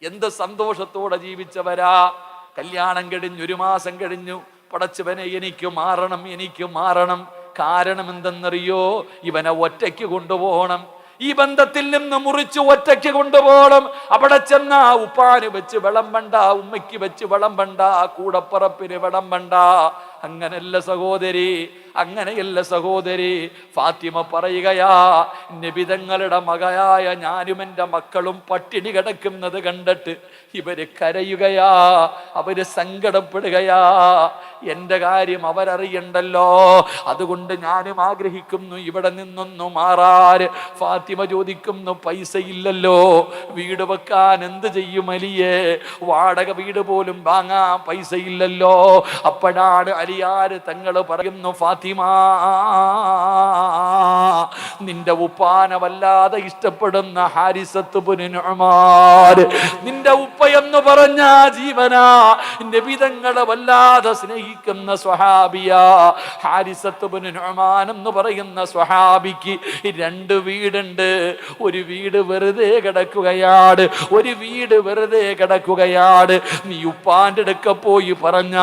എന്ത് സന്തോഷത്തോടെ ജീവിച്ചവരാ? കല്യാണം കഴിഞ്ഞു ഒരു മാസം കഴിഞ്ഞു. പടച്ചവനെ എനിക്ക് മാറണം എനിക്ക് മാറണം. കാരണം എന്തെന്നറിയോ? ഇവനെ ഒറ്റയ്ക്ക് കൊണ്ടുപോകണം. ഈ ബന്ധത്തിൽ നിന്ന് മുറിച്ച് ഒറ്റയ്ക്ക് കൊണ്ടുപോകണം. അവിടെ ചെന്ന ഉപ്പാന് വെച്ച് വിളമ്പണ്ട ഉമ്മയ്ക്ക് വെച്ച് വിളമ്പണ്ട കൂടപ്പറപ്പിന് വിളമ്പണ്ട അങ്ങനല്ല സഹോദരി അങ്ങനെയല്ല സഹോദരി ഫാത്തിമ പറയുകയാ നിബിതങ്ങളുടെ മകയായ ഞാനും എന്റെ മക്കളും പട്ടിണി കിടക്കുന്നത് കണ്ടിട്ട് ഇവർ കരയുകയാ അവർ സങ്കടപ്പെടുകയാ. എന്റെ കാര്യം അവരറിയണ്ടല്ലോ. അതുകൊണ്ട് ഞാനും ആഗ്രഹിക്കുന്നു ഇവിടെ നിന്നൊന്നു മാറാറ് ഫാത്തിമ ചോദിക്കുന്നു പൈസ ഇല്ലല്ലോ വീട് വെക്കാൻ എന്ത് ചെയ്യും അലിയെ? വാടക വീട് പോലും വാങ്ങാൻ പൈസ ഇല്ലല്ലോ അപ്പോഴാണ് അലിയാര് തങ്ങൾ പറയുന്നു ഫാത്തിമ നിന്റെ ഉപ്പാന വല്ലാതെ ഇഷ്ടപ്പെടുന്ന ഹാരിസത്ത് പുനുമാര് നിന്റെ ഉപ്പ എന്ന് പറഞ്ഞ ജീവനാ. നബിതങ്ങളെ വല്ലാതെ സ്നേഹിക്കുന്ന സ്വഹാബിയ. ഹാരിസത്ത് പുനുമാൻ എന്ന് പറയുന്ന സ്വഹാബിക്ക് രണ്ട് വീടുണ്ട്. ഒരു വീട് വെറുതെ കിടക്കുകയാണ്. ഒരു വീട് വെറുതെ കിടക്കുകയാണ്. നീ ഉപ്പാന്റെ അടുക്ക പോയി പറഞ്ഞ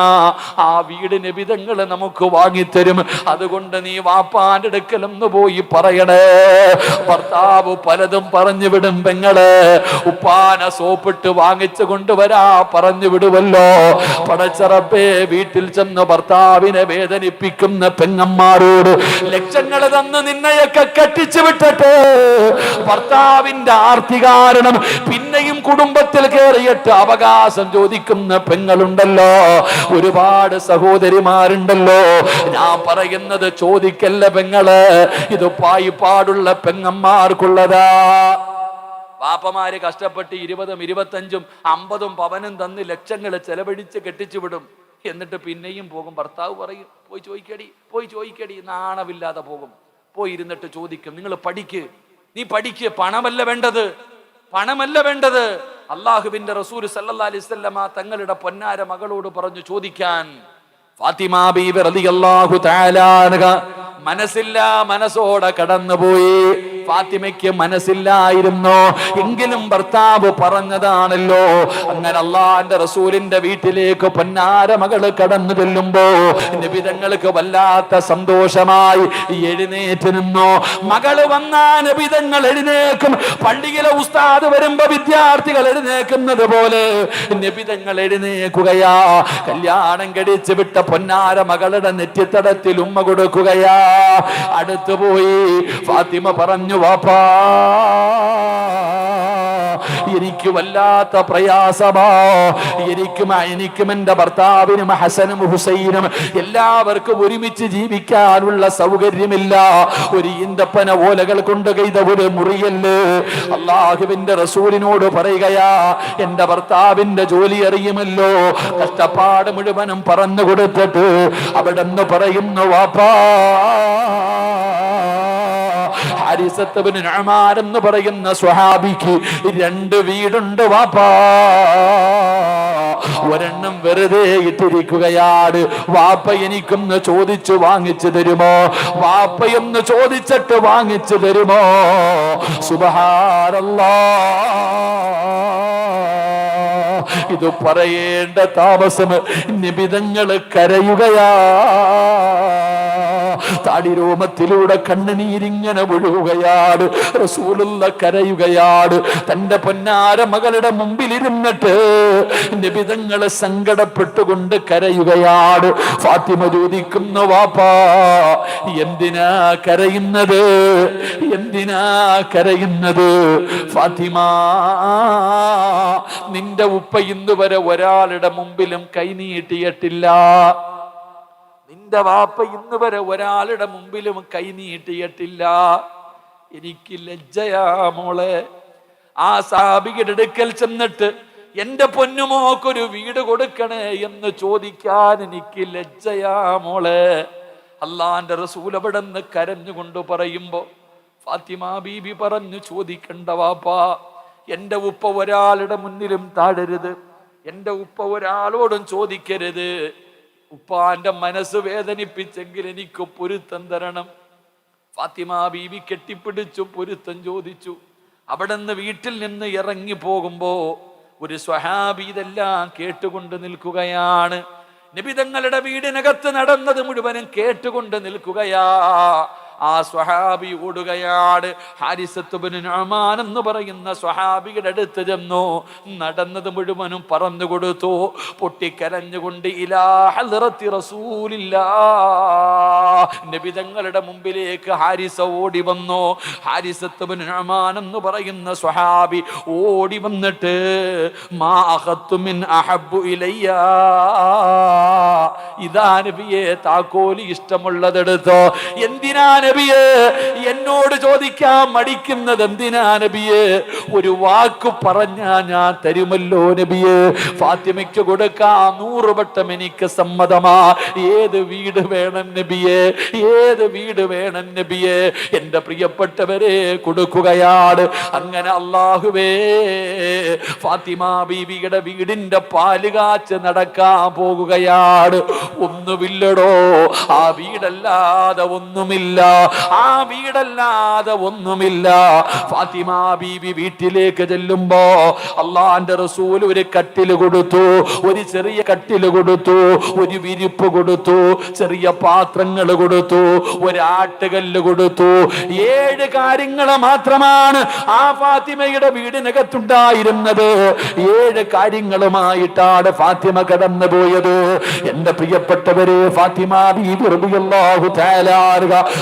ആ വീട് നബിതങ്ങൾ നമുക്ക് വാങ്ങിത്തരും. അതുകൊണ്ട് നീ വാപ്പാന്റെ അടുക്കലൊന്ന് പോയി പറയണേ. ഭർത്താവ് പലതും പറഞ്ഞു വിടും പെങ്ങൾ. ഉപ്പാന സോപ്പിട്ട് വാങ്ങിച്ചു കൊണ്ടുവരാ പറഞ്ഞു വിടുവല്ലോ. പടച്ചറപ്പേ വീട്ടിൽ ചെന്ന് ഭർത്താവിനെ വേദനിപ്പിക്കുന്ന പെങ്ങന്മാരോട് ലക്ഷങ്ങൾ തന്ന് നിന്നെയൊക്കെ കെട്ടിച്ചു വിട്ടട്ടെ. ഭർത്താവിന്റെ ആർത്തി കാരണം പിന്നെയും കുടുംബത്തിൽ കയറിയിട്ട് അവകാശം ചോദിക്കുന്ന പെങ്ങളുണ്ടല്ലോ. ഒരുപാട് സഹോദരിമാരുണ്ടല്ലോ. ഞാൻ പറയുന്നത് ചോദിക്കല്ല പെങ്ങൾ. ഇത് പായിപ്പാടുള്ള പെങ്ങന്മാർക്കുള്ളതാ. പാപ്പമാര് കഷ്ടപ്പെട്ട് ഇരുപതും ഇരുപത്തഞ്ചും അമ്പതും പവനും തന്ന് ലക്ഷങ്ങൾ ചെലവഴിച്ച് കെട്ടിച്ചു വിടും. എന്നിട്ട് പിന്നെയും പോകും. ഭർത്താവ് പറയും പോയി ചോദിക്കടി പോയി ചോദിക്കടി. നാണമില്ലാതെ പോകും. പോയി ഇരുന്നിട്ട് ചോദിക്കും നിങ്ങൾ പഠിക്ക്. നീ പഠിക്ക് പണമല്ല വേണ്ടത്. പണമല്ല വേണ്ടത്. അള്ളാഹുബിന്റെ റസൂൽ സല്ലാ അലൈഹി വസല്ലമ തങ്ങളുടെ പൊന്നാര മകളോട് പറഞ്ഞു ചോദിക്കാൻ ഫാത്തിമ ബീബി റളിയല്ലാഹു തആല മനസ്സില്ല മനസ്സോടെ കടന്നുപോയി. ഫാത്തിമയ്ക്ക് മനസ്സില്ലായിരുന്നു. എങ്കിലും ഭർത്താവ് പറഞ്ഞതാണല്ലോ. അങ്ങനെ അള്ളാന്റെ റസൂലിന്റെ വീട്ടിലേക്ക് പൊന്നാര മകൾ കടന്നു ചെല്ലുമ്പോ നിബിതങ്ങൾക്ക് വല്ലാത്ത സന്തോഷമായി എഴുന്നേറ്റ് നിന്നു. മകൾ വന്നാ നിബിതങ്ങൾ എഴുന്നേക്കും പള്ളിയിലെ ഉസ്താദ് വരുമ്പോ വിദ്യാർത്ഥികൾ എഴുന്നേക്കുന്നത് പോലെ നിബിതങ്ങൾ എഴുന്നേക്കുകയാ കല്യാണം കടിച്ചു വിട്ട പൊന്നാര മകളുടെ നെറ്റിത്തടത്തിൽ ഉമ്മ കൊടുക്കുകയാ. അടുത്തു പോയി ഫാത്തിമ പറഞ്ഞു വാപ്പാ എനിക്ക് വല്ലാത്ത പ്രയാസമാ. എനിക്കും എനിക്കും എന്റെ ഭർത്താവിനും ഹസനും ഹുസൈനും എല്ലാവർക്കും ഒരുമിച്ച് ജീവിക്കാനുള്ള സൗകര്യമില്ല. ഒരു ഈന്തപ്പന ഓലകൾ കൊണ്ട് കൈത ഒരു മുറിയല്ലേ. അള്ളാഹുവിന്റെ റസൂലിനോട് പറയുകയാ എന്റെ ഭർത്താവിന്റെ ജോലി അറിയുമല്ലോ. കഷ്ടപ്പാട് മുഴുവനും പറഞ്ഞു കൊടുത്തിട്ട് അവിടെ നിന്ന് പറയുന്നു വാപ്പാ ഹാരിസത്ത് ബിൻ ഉമാർ എന്ന് പറയുന്ന സ്വഹാബിക്ക് രണ്ട് വീടുണ്ട് വാപ്പാ. ഒരെണ്ണം വെറുതെ ഇട്ടിരിക്കുകയാണ്. വാപ്പ എനിക്കൊന്ന് ചോദിച്ചു വാങ്ങിച്ചു തരുമോ? വാപ്പയൊന്ന് ചോദിച്ചിട്ട് വാങ്ങിച്ചു തരുമോ? സുബഹാരല്ലാ ഇത് പറയേണ്ട താമസം നിബിതങ്ങൾ കരയുകയാ. താടിരോമത്തിലൂടെ കണ്ണുനീരിങ്ങനെ ഒഴുകുകയാണ് റസൂലുള്ള കരയുകയാണ് തന്റെ പൊന്നാര മകളുടെ മുമ്പിലിരുന്നിട്ട് നിബിതങ്ങളെ സങ്കടപ്പെട്ടുകൊണ്ട് കരയുകയാണ് ഫാത്തിമ ചോദിക്കുന്നു വാപ്പാ എന്തിനാ കരയുന്നത്? എന്തിനാ കരയുന്നത്? ഫാത്തിമ നിന്റെ ഉപ്പ ഇന്നുവരെ ഒരാളുടെ മുമ്പിലും കൈനീട്ടിയിട്ടില്ല നിന്റെ വാപ്പ ഇന്ന് വരെ ഒരാളുടെ മുമ്പിലും കൈ നീട്ടിയിട്ടില്ല. എനിക്ക് ലജ്ജയാ മോളെ. ആ സാബികയുടെ അടുക്കൽ ചെന്നിട്ട് എന്റെ പൊന്നുമോക്കൊരു വീട് കൊടുക്കണേ എന്ന് ചോദിക്കാൻ എനിക്ക് ലജ്ജയാ മോളെ. അള്ളാന്റെ റസൂൽ അവിടെ നിന്ന് കരഞ്ഞുകൊണ്ട് പറയുമ്പോ ഫാത്തിമ ബീബി പറഞ്ഞു ചോദിക്കണ്ട വാപ്പാ എന്റെ ഉപ്പ ഒരാളുടെ മുന്നിലും താഴരുത്. എന്റെ ഉപ്പ ഒരാളോടും ചോദിക്കരുത്. ഉപ്പാന്റെ മനസ്സ് വേദനിപ്പിച്ചെങ്കിൽ എനിക്ക് പൊരുത്തം തരണം. ഫാത്തിമ ബീവി കെട്ടിപ്പിടിച്ചു പൊരുത്തം ചോദിച്ചു. അവിടെ നിന്ന് വീട്ടിൽ നിന്ന് ഇറങ്ങി പോകുമ്പോ ഒരു സ്വഹാബി ഇതെല്ലാം കേട്ടുകൊണ്ട് നിൽക്കുകയാണ്. നിബിതങ്ങളുടെ വീടിനകത്ത് നടന്നത് മുഴുവനും കേട്ടുകൊണ്ട് നിൽക്കുകയാ. ആ സ്വഹാബി ഓടുകയാണ് ഹാരിസത്തുബിന് എന്ന് പറയുന്ന സ്വഹാബിയുടെ അടുത്ത് ചെന്നു. നടന്നത് മുഴുവനും പറന്നു കൊടുത്തു. പൊട്ടിക്കരഞ്ഞുകൊണ്ട് ഇലാ ഹദ്റത്തി റസൂലില്ലാ നബിതങ്ങളുടെ മുമ്പിലേക്ക് ഹാരിസ ഓടി വന്നു. ഹാരിസത്തുബിന് നഅ്മാൻ എന്ന് പറയുന്ന സ്വഹാബി ഓടി വന്നിട്ട് മാ അഹബ്ബു ഇലയ്യ. ഇതാ നബിയെ താക്കോലി ഇഷ്ടമുള്ളതെടുത്തോ. എന്തിനാ നബിയെ എന്നോട് ചോദിക്കാൻ മടിക്കുന്നത് എന്തിനാ നബിയെ? ഒരു വാക്ക് പറഞ്ഞാ ഞാൻ തരുമല്ലോ നബിയെ. ഫാത്തിമയ്ക്ക് കൊടുക്കാം നൂറ് വട്ടം എനിക്ക് സമ്മതമാ. ഏത് വീട് വേണം നബിയെ? ഏത് വീട് വേണം നബിയെ? എന്റെ പ്രിയപ്പെട്ടവരെ കൊടുക്കുകയാണ്. അങ്ങനെ അള്ളാഹുവേ ഫാത്തിമ ബീവിയുടെ വീടിന്റെ പാൽ കാച്ച് നടക്കാൻ പോകുകയാണ്. ഒന്നുമില്ലടോ. ആ വീടല്ലാതെ ഒന്നുമില്ല. ആ വീടല്ലാതെ ഒന്നുമില്ല. ഫാത്തിമ ബീവി വീട്ടിലേക്ക് ചെല്ലുമ്പോ അള്ളാന്റെ റസൂൽ ഒരു കട്ടിൽ കൊടുത്തു ഒരു ചെറിയ കട്ടിൽ കൊടുത്തു ഒരു വിരിപ്പ് കൊടുത്തു ചെറിയ പാത്രങ്ങൾ കൊടുത്തു ഒരാട്ടുകല്ല് കൊടുത്തു. ഏഴ് കാര്യങ്ങൾ മാത്രമാണ് ആ ഫാത്തിമയുടെ വീടിനകത്തുണ്ടായിരുന്നത്. ഏഴ് കാര്യങ്ങളുമായിട്ടാണ് ഫാത്തിമ കടന്നു പോയത്. എന്റെ പ്രിയപ്പെട്ടവരെ ഫാത്തിമ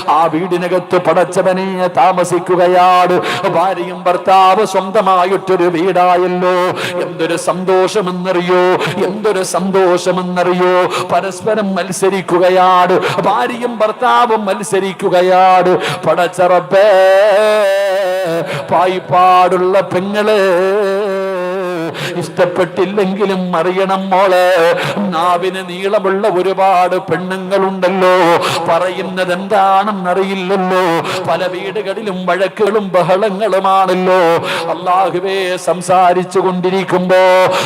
ആ വീടിനകത്ത് പടച്ചവനെ താമസിക്കുകയാണ്. ഭാര്യയും ഭർത്താവ് സ്വന്തമായിട്ടൊരു വീടായല്ലോ. എന്തൊരു സന്തോഷമെന്നറിയോ? എന്തൊരു സന്തോഷമെന്നറിയോ? പരസ്പരം മത്സരിക്കുകയാണ്. ഭാര്യയും ഭർത്താവും മത്സരിക്കുകയാണ്. പടച്ചറപ്പേ പായിപ്പാടുള്ള പെങ്ങൾ. ഇഷ്ടപ്പെട്ടില്ലെങ്കിലും അറിയണം മോളെ. നാവിന് നീളമുള്ള ഒരുപാട് പെണ്ണുങ്ങളുണ്ടല്ലോ. പറയുന്നത് എന്താണെന്നറിയില്ലല്ലോ പല വീടുകളിലും വഴക്കുകളും ബഹളങ്ങളുമാണല്ലോ. അള്ളാഹുവേ സംസാരിച്ചു കൊണ്ടിരിക്കുമ്പോ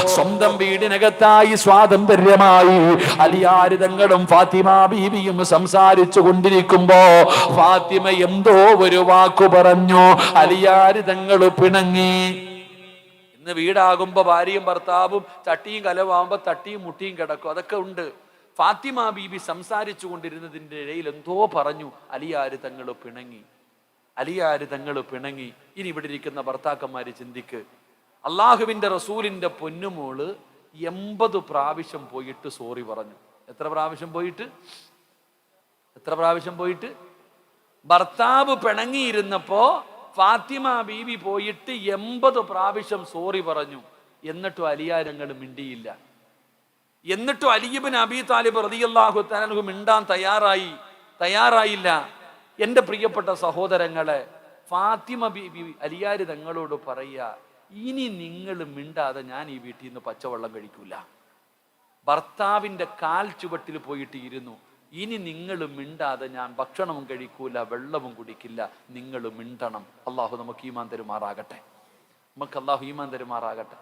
സ്വന്തം വീടിനകത്തായി സ്വാതന്ത്ര്യമായി അലിയാരിതങ്ങളും ഫാത്തിമ ബീവിയും സംസാരിച്ചു കൊണ്ടിരിക്കുമ്പോ ഫാത്തിമ എന്തോ ഒരു വാക്കു പറഞ്ഞു. അലിയാരിതങ്ങൾ പിണങ്ങി. ഇന്ന് വീടാകുമ്പോൾ ഭാര്യയും ഭർത്താവും ചട്ടിയും കലവാകുമ്പോൾ തട്ടിയും മുട്ടിയും കിടക്കും. അതൊക്കെ ഉണ്ട്. ഫാത്തിമ ബീബി സംസാരിച്ചു കൊണ്ടിരുന്നതിന്റെ ഇടയിൽ എന്തോ പറഞ്ഞു. അലിയാർ തങ്ങൾ പിണങ്ങി. അലിയാർ തങ്ങൾ പിണങ്ങി. ഇനി ഇവിടെ ഇരിക്കുന്ന ഭർത്താക്കന്മാർ ചിന്തിക്ക്. അള്ളാഹുവിന്റെ റസൂലിന്റെ പൊന്നുമോൾ എൺപത് പ്രാവശ്യം പോയിട്ട് സോറി പറഞ്ഞു. എത്ര പ്രാവശ്യം പോയിട്ട്? എത്ര പ്രാവശ്യം പോയിട്ട്? ഭർത്താവ് പിണങ്ങിയിരുന്നപ്പോ ഫാത്തിമ ബീവി പോയിട്ട് എൺപത് പ്രാവശ്യം സോറി പറഞ്ഞു. എന്നിട്ടും അലിയാരങ്ങൾ മിണ്ടിയില്ല. എന്നിട്ടും അലിയബിൻ അബി താലിബ് റതിയല്ലാഹു തനഹു മിണ്ടാൻ തയ്യാറായി തയ്യാറായില്ല. എന്റെ പ്രിയപ്പെട്ട സഹോദരങ്ങളെ ഫാത്തിമ ബീബി അലിയാര് തങ്ങളോട് പറയുക ഇനി നിങ്ങൾ മിണ്ടാതെ ഞാൻ ഈ വീട്ടിൽ നിന്ന് പച്ചവെള്ളം കഴിക്കൂല. ഭർത്താവിന്റെ കാൽ ചുവട്ടിൽ പോയിട്ട് ഇരുന്നു. ഇനി നിങ്ങൾ മിണ്ടാതെ ഞാൻ ഭക്ഷണവും കഴിക്കൂല വെള്ളവും കുടിക്കില്ല. നിങ്ങൾ മിണ്ടണം. അള്ളാഹു നമുക്ക് ഈമാൻ തരുമാറാകട്ടെ. നമുക്ക് അള്ളാഹു ഈമാൻ തരുമാറാകട്ടെ.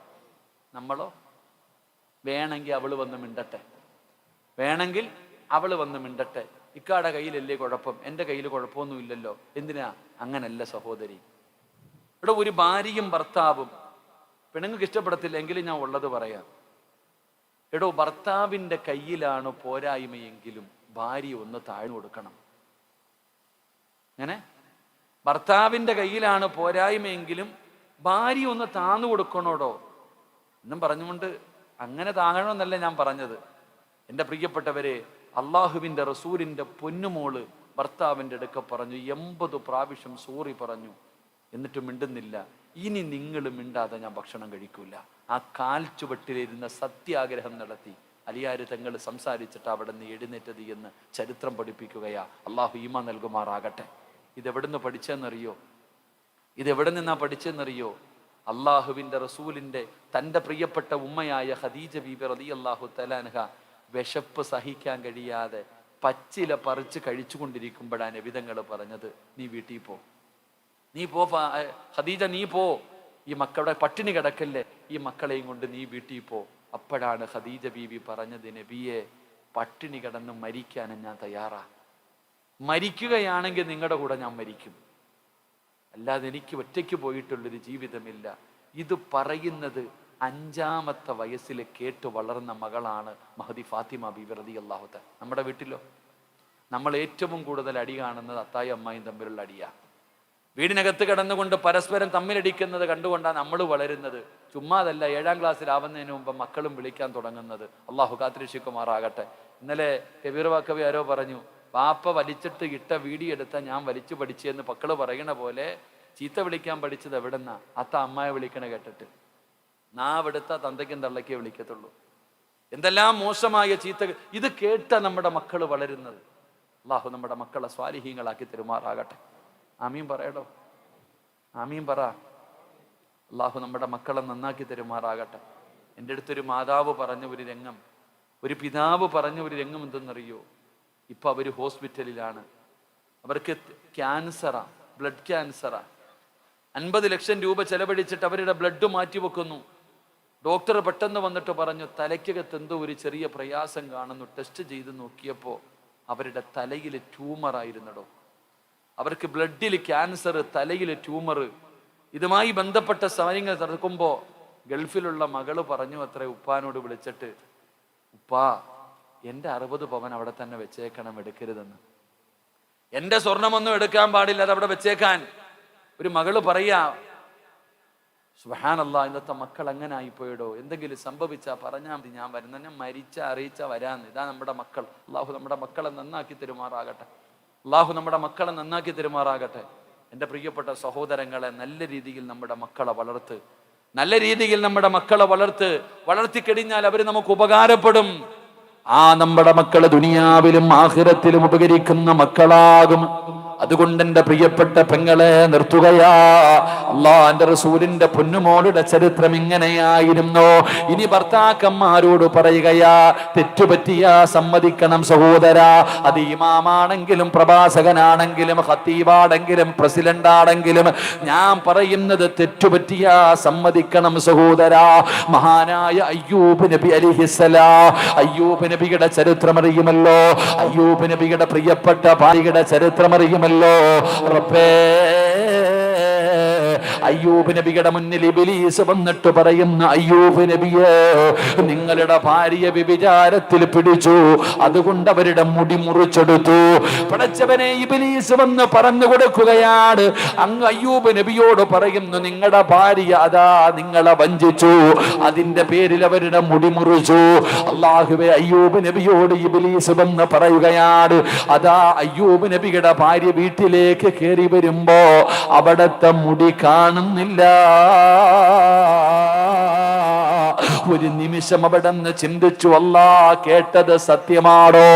നമ്മളോ? വേണമെങ്കിൽ അവൾ വന്ന് മിണ്ടട്ടെ. വേണമെങ്കിൽ അവൾ വന്ന് മിണ്ടട്ടെ. ഇക്കാടെ കയ്യിലല്ലേ കുഴപ്പം? എന്റെ കയ്യിൽ കുഴപ്പമൊന്നുമില്ലല്ലോ. എന്തിനാ? അങ്ങനല്ല സഹോദരി. ഇവിടെ ഒരു ഭാര്യയും ഭർത്താവും. പെണ്ണുങ്ങൾക്ക് ഇഷ്ടപ്പെടത്തില്ല എങ്കിലും ഞാൻ ഉള്ളത് പറയാം. എടോ ഭർത്താവിന്റെ കയ്യിലാണ് പോരായ്മയെങ്കിലും ഭാര്യ ഒന്ന് താഴ്ന്നു കൊടുക്കണം. അങ്ങനെ ഭർത്താവിന്റെ കയ്യിലാണ് പോരായ്മയെങ്കിലും ഭാര്യ ഒന്ന് താന്നു കൊടുക്കണോടോ? എന്നും പറഞ്ഞുകൊണ്ട് അങ്ങനെ താങ്ങണമെന്നല്ല ഞാൻ പറഞ്ഞത്. എന്റെ പ്രിയപ്പെട്ടവരെ അള്ളാഹുവിന്റെ റസൂലിന്റെ പൊന്നുമോൾ ഭർത്താവിന്റെ അടുക്ക പറഞ്ഞു എൺപത് പ്രാവശ്യം സോറി പറഞ്ഞു. എന്നിട്ടും മിണ്ടുന്നില്ല. ഇനി നിങ്ങൾ മിണ്ടാതെ ഞാൻ ഭക്ഷണം കഴിക്കൂല. ആ കാൽ ചുവട്ടിലിരുന്ന സത്യാഗ്രഹം നടത്തി. അലിയാര് തങ്ങൾ സംസാരിച്ചിട്ട് അവിടെ നിന്ന് എഴുന്നേറ്റത് എന്ന് ചരിത്രം പഠിപ്പിക്കുകയാ. അള്ളാഹു ഈമ നൽകുമാറാകട്ടെ. ഇതെവിടുന്ന് പഠിച്ചെന്നറിയോ? ഇതെവിടെ നിന്നാ പഠിച്ചെന്നറിയോ? അള്ളാഹുവിന്റെ റസൂലിന്റെ തന്റെ പ്രിയപ്പെട്ട ഉമ്മയായ ഖദീജ ബീബി അലി അള്ളാഹു തലാൻഹ വിശപ്പ് സഹിക്കാൻ കഴിയാതെ പച്ചില പറിച്ച് കഴിച്ചുകൊണ്ടിരിക്കുമ്പോഴാണ് വിധങ്ങൾ പറഞ്ഞത് നീ വീട്ടിൽ പോ. നീ പോ ഖദീജ നീ പോ. ഈ മക്കളുടെ പട്ടിണി കിടക്കല്ലേ? ഈ മക്കളെയും കൊണ്ട് നീ വീട്ടിൽ പോ. അപ്പോഴാണ് ഖദീജ ബീബി പറഞ്ഞത് നബിയെ പട്ടിണി കിടന്ന് മരിക്കാനും ഞാൻ തയ്യാറാ. മരിക്കുകയാണെങ്കിൽ നിങ്ങളുടെ കൂടെ ഞാൻ മരിക്കും. അല്ലാതെ എനിക്ക് ഒറ്റയ്ക്ക് പോയിട്ടുള്ളൊരു ജീവിതമില്ല. ഇത് പറയുന്നത് അഞ്ചാമത്തെ വയസ്സിൽ കേട്ട് വളർന്ന മകളാണ് മഹദി ഫാത്തിമ ബീബി റതി അള്ളാഹുത്ത നമ്മുടെ വീട്ടിലോ? നമ്മൾ ഏറ്റവും കൂടുതൽ അടി കാണുന്നത് അത്തായി അമ്മായും തമ്മിലുള്ള അടിയാ. വീടിനകത്ത് കിടന്നുകൊണ്ട് പരസ്പരം തമ്മിലടിക്കുന്നത് കണ്ടുകൊണ്ടാണ് നമ്മൾ വളരുന്നത്. ചുമ്മാതല്ല ഏഴാം ക്ലാസ്സിലാവുന്നതിന് മുമ്പ് മക്കളും വിളിക്കാൻ തുടങ്ങുന്നത്. അള്ളാഹു കാത്തിരിശിക്കുമാറാകട്ടെ ഇന്നലെ കബീർ വാക്കവി ആരോ പറഞ്ഞു പാപ്പ വലിച്ചിട്ട് ഇട്ട വീടിയെടുത്ത ഞാൻ വലിച്ചു പഠിച്ചെന്ന് മക്കൾ പറയണ പോലെ ചീത്ത വിളിക്കാൻ പഠിച്ചത് എവിടെന്നാ? അത്ത അമ്മായ വിളിക്കണ കേട്ടിട്ട്. നാവെടുത്ത തന്തയ്ക്കും തള്ളയ്ക്കേ വിളിക്കത്തുള്ളൂ. എന്തെല്ലാം മോശമായ ചീത്ത ഇത് കേട്ട നമ്മുടെ മക്കൾ വളരുന്നത്. അള്ളാഹു നമ്മുടെ മക്കളെ സ്വാലിഹീങ്ങളാക്കി തെരുമാറാകട്ടെ. ആമീൻ പറയടോ. ആമീൻ പറ. അള്ളാഹു നമ്മുടെ മക്കളെ നന്നാക്കി തരുമാറാകട്ടെ. എന്റെ അടുത്തൊരു മാതാവ് പറഞ്ഞ ഒരു രംഗം ഒരു പിതാവ് പറഞ്ഞ ഒരു രംഗം എന്തെന്നറിയോ? ഇപ്പൊ അവർ ഹോസ്പിറ്റലിലാണ്. അവർക്ക് ക്യാൻസറാ ബ്ലഡ് ക്യാൻസറാ. അൻപത് ലക്ഷം രൂപ ചെലവഴിച്ചിട്ട് അവരുടെ ബ്ലഡ് മാറ്റി വെക്കുന്നു. ഡോക്ടർ പെട്ടെന്ന് വന്നിട്ട് പറഞ്ഞു തലയ്ക്കകത്ത് എന്തോ ഒരു ചെറിയ പ്രയാസം കാണുന്നു. ടെസ്റ്റ് ചെയ്ത് നോക്കിയപ്പോൾ അവരുടെ തലയിൽ ട്യൂമർ ആയിരുന്നടോ അവർക്ക് ബ്ലഡിൽ ക്യാൻസർ തലയിൽ ട്യൂമർ ഇതുമായി ബന്ധപ്പെട്ട സമയങ്ങൾ നടക്കുമ്പോൾ ഗൾഫിലുള്ള മകൾ പറഞ്ഞു അത്ര ഉപ്പാനോട് വിളിച്ചിട്ട് ഉപ്പാ എന്റെ അറുപത് പവൻ അവിടെ തന്നെ വെച്ചേക്കണം എടുക്കരുതെന്ന്. എന്റെ സ്വർണമൊന്നും എടുക്കാൻ പാടില്ല അത് അവിടെ വെച്ചേക്കാൻ. ഒരു മകൾ പറയാ സുഹാനല്ല ഇന്നത്തെ മക്കൾ അങ്ങനെ ആയിപ്പോയിടോ. എന്തെങ്കിലും സംഭവിച്ചാ പറഞ്ഞാൽ മതി ഞാൻ വരുന്ന മരിച്ച അറിയിച്ച വരാന്ന്. ഇതാ നമ്മുടെ മക്കൾ. അള്ളാഹു നമ്മുടെ മക്കളെ നന്നാക്കി തെരുമാറാകട്ടെ. അള്ളാഹു നമ്മുടെ മക്കളെ നന്നാക്കി തെരുമാറാകട്ടെ. എന്റെ പ്രിയപ്പെട്ട സഹോദരങ്ങളെ നല്ല രീതിയിൽ നമ്മുടെ മക്കളെ വളർത്ത്. നല്ല രീതിയിൽ നമ്മുടെ മക്കളെ വളർത്ത്. വളർത്തിക്കഴിഞ്ഞാൽ അവർ നമുക്ക് ഉപകാരപ്പെടും. ആ നമ്മുടെ മക്കളെ ദുനിയാവിലും ആഹിരത്തിലും ഉപകരിക്കുന്ന മക്കളാകും. അതുകൊണ്ട് എന്റെ പ്രിയപ്പെട്ട പെങ്ങളെ നിർത്തുകയാ. അള്ളാന്റെ റസൂലിന്റെ പൊന്നുമോളുടെ ചരിത്രം ഇങ്ങനെയായിരുന്നു. ഇനി ഭർത്താക്കന്മാരോട് പറയുകയാ തെറ്റുപറ്റിയാ സമ്മതിക്കണം സഹോദര. അത് ഇമാമാണെങ്കിലും പ്രഭാഷകനാണെങ്കിലും ഹത്തീബാണെങ്കിലും പ്രസിഡന്റ് ആണെങ്കിലും ഞാൻ പറയുന്നത് തെറ്റുപറ്റിയാ സമ്മതിക്കണം സഹോദര. മഹാനായ അയ്യൂബ് നബി അലിഹിസലാ അയ്യൂബ് നബിയുടെ ചരിത്രം അറിയുമല്ലോ അയ്യൂബ് നബിയുടെ പ്രിയപ്പെട്ട ഭാര്യയുടെ ചരിത്രം അറിയുമല്ലോ റബ്ബേ അയ്യൂബ് നബിയുടെ മുന്നിൽ ഇബിലീസ് വന്നിട്ട് പറയുന്ന അയ്യൂബ് നബിയെ നിങ്ങളുടെ ഭാര്യ വ്യഭിചാരത്തിൽ പിടിച്ചു. അതുകൊണ്ട് അവരുടെ മുടി മുറിച്ചെടുത്തു. പടച്ചവനെ ഇബിലീസ് വന്ന് പറഞ്ഞു കൊടുക്കുകയാണ്. അങ്ങ് അയ്യൂബ് നബിയോട് പറയുന്നു നിങ്ങളുടെ ഭാര്യ അതാ നിങ്ങളെ വഞ്ചിച്ചു. അതിന്റെ പേരിൽ അവരുടെ മുടി മുറിച്ചു. അള്ളാഹുവെ അയ്യൂബ് നബിയോട് ഇബിലീസ് വന്ന് പറയുകയാണ് അതാ അയ്യൂബ് നബിയുടെ ഭാര്യ വീട്ടിലേക്ക് കയറി വരുമ്പോ അവിടത്തെ മുടി കാണുന്നില്ല. ഒരു നിമിഷം അവിടെ നിന്ന് ചിന്തിച്ചു അല്ലാ കേട്ടത് സത്യമാണോ?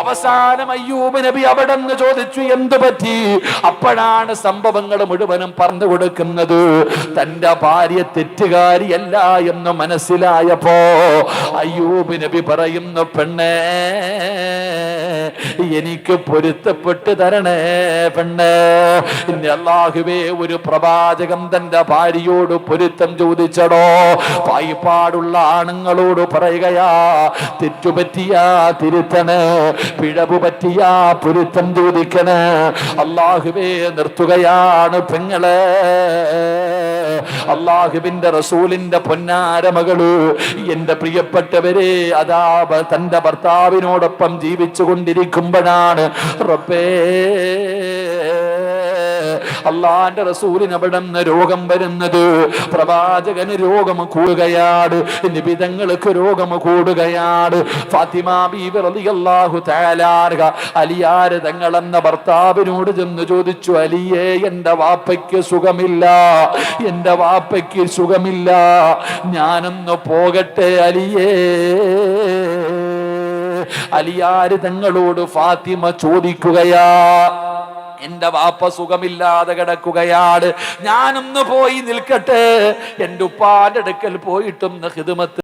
അവസാനം അയ്യൂബ് നബി അവിടെ നിന്ന് ചോദിച്ചു എന്തു പറ്റി? അപ്പോഴാണ് സംഭവങ്ങൾ മുഴുവനും പറഞ്ഞു കൊടുക്കുന്നത്. തന്റെ ഭാര്യ തെറ്റുകാരിയല്ല എന്ന് മനസ്സിലായപ്പോ അയ്യൂബ് നബി പറയുന്നു പെണ്ണേ എനിക്ക് പൊരുത്തപ്പെട്ട് തരണേ പെണ്ണേ. അള്ളാഹുവേ ഒരു പ്രവാചകൻ തന്റെ ഭാര്യയോട് പൊരുത്തം ചോദിച്ചടോ? പായിപ്പാടുള്ള ആണുങ്ങളോട് പറയുകയാ തെറ്റുപറ്റിയാ തിരുത്തണ് പിഴവ് പറ്റിയാ പൊരുത്തം ചോദിക്കണ്. അള്ളാഹുവേ നിർത്തുകയാണ് പെങ്ങളെ. അള്ളാഹുവിന്റെ റസൂലിന്റെ പൊന്നാര മകൾ എന്റെ പ്രിയപ്പെട്ടവരെ അതാ തന്റെ ഭർത്താവിനോടൊപ്പം ജീവിച്ചു കൊണ്ടിരിക്കുമ്പോഴാണ് റബ്ബേ അള്ളാന്റെ റസൂലിന് അവിടെ നിന്ന് രോഗം വരുന്നത്. പ്രവാചകന് രോഗം കൂടുകയാണ്. നിബിതങ്ങൾക്ക് രോഗം കൂടുകയാണ്. ഫാത്തിമ ബീബി റളിയല്ലാഹു തആലാർഹ അലിയാര് തങ്ങളെന്ന ഭർത്താവിനോട് ചെന്ന് ചോദിച്ചു അലിയേ എന്റെ വാപ്പയ്ക്ക് സുഖമില്ല. എന്റെ വാപ്പയ്ക്ക് സുഖമില്ല. ഞാനൊന്ന് പോകട്ടെ അലിയേ. അലിയാര് തങ്ങളോട് ഫാത്തിമ ചോദിക്കുകയാ എന്റെ വാപ്പ സുഖമില്ലാതെ കിടക്കുകയാണ്. ഞാനൊന്ന് പോയി നിൽക്കട്ടെ. എന്റെ ഉപ്പാന്റെ അടുക്കൽ പോയിട്ടും ഹിതുമത്ത്